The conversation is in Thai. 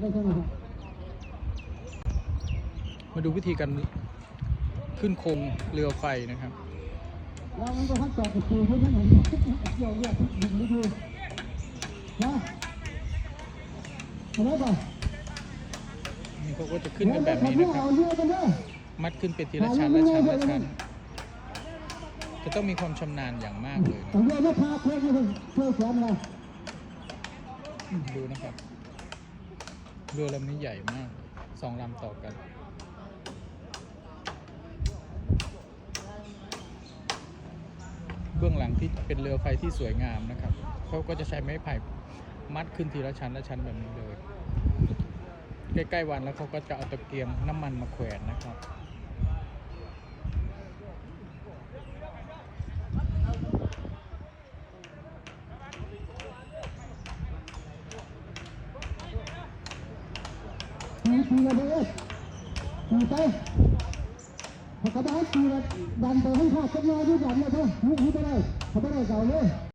ไม่ใช่ไหมครับมาดูวิธีการขึ้นโครงเรือไฟนะครับแล้วมันก็พักจอดกับครูเพื่อนเหมือนเกี่ยวเรียกหนึ่งฤดูนะเห็นไหมป่ะนี่เขาก็จะขึ้นกันแบบนี้นะครับเอาเรือกันเด้อมัดขึ้นเป็นทีละชั้นละชั้นละชั้น จะต้องมีความชำนาญอย่างมากเลยนะเอาเรือไม่พาเพื่อนให้เพื่อนสอนเราดูนะครับ เรือลำนี้ใหญ่มากสองลำต่อกันเบื้องหลังที่เป็นเรือไฟที่สวยงามนะครับเขาก็จะใช้ไม้ไผ่มัดขึ้นทีละชั้นละชั้นแบบนี้เลย ใกล้ๆวันแล้วเขาก็จะเอาตะเกียงน้ำมันมาแขวนนะครับ ตีตีกันเลยตีไปกระดาษตีกันดันไปให้ข้าจับนายด้วยกันเลยเถอะยุบยุบไปเลยเขาไม่ได้เก่าเลย